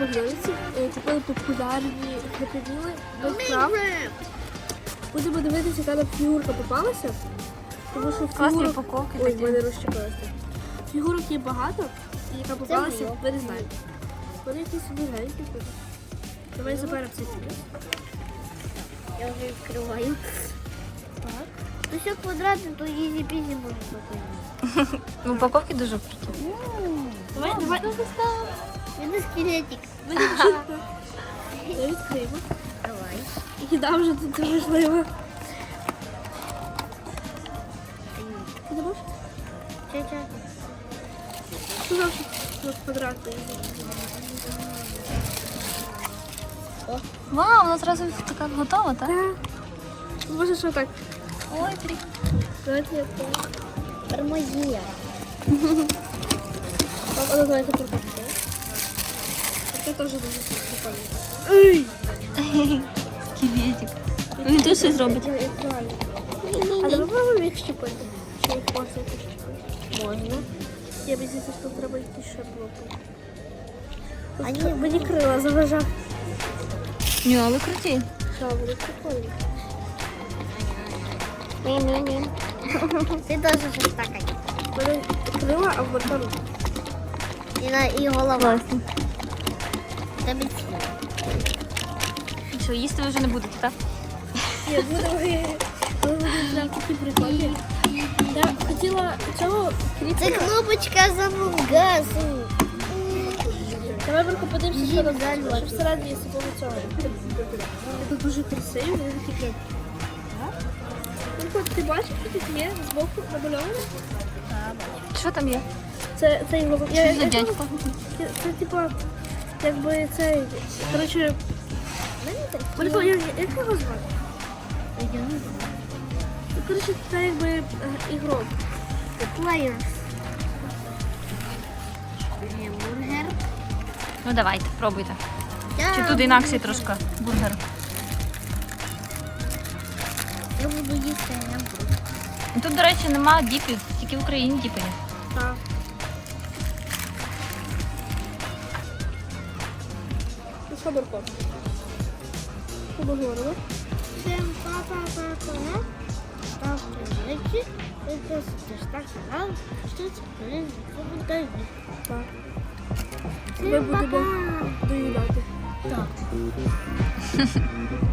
Е, купили популярні хеппі-міли до краб. Будемо дивитися, яка нам фігурка попалася. Тому що Класні фігурок... упаковки Ой, в такі. мене розчепилося. Фігурок є багато, і яка попалася, ми не знаємо. Вони якісь виглядають. Давай заберемо цей фігур. Я вже відкриваю. Так. Ну все квадратне, то їзі пізі можна показати. Ну, Упаковки дуже круті. Давай, давай. Він скелетик. Ми дівчинка. Я відкриємо. Давай. І да, вже тут це важливо. Ти не можеш? Ча-ча. Сказав, що тут квадратний. Вау, вона зразу така готова, так? Так. Може, що так? Ой, прикольно. Давайте я так. Тормозія. А ну давайте пропустимо. Це теж дуже прикольно. Скелетик. Він тут щось робить. Я відкриваю. А давай попробуємо їх щепити. Чи їх можна щепити? Можна. Я б здається, що треба йти ще блоку. А ні, Мені крила заважав. Ні, але круті. Що, вони прикольні. Ні-ні-ні. Ти теж щось таке. Крила, а в мотору. І, на, і голова. Класно. Тебе. Що, їсти ви вже не будете, так? Ні, будемо. Але вони такі прикольні. Я хотіла цього Це кнопочка замовгасу. Давай Марко подивимося, що там що всередині самого цього. Це дуже красиві, вони такі прям. Марко, ти бачиш, що тут є збоку намальовано? Що там є? Це, це його... Що я- за я- дядько? Це, це типа, якби цей, коротше, як, як його звати? Ну, Коротше, це якби е, ігрок. Players. Бургер. Ну давайте, пробуйте. Чи тут інакший трошки бургер? Я буду їсти, а не буду. Тут, до речі, нема діпів, тільки в Україні діпи. є. Так. Що, Марко? Що ми? Всем па-па-па-па. Ставьте лайки. Подписывайтесь на канал. Ждите полезных комментариев. Так. Всем пока. доїдати. Так.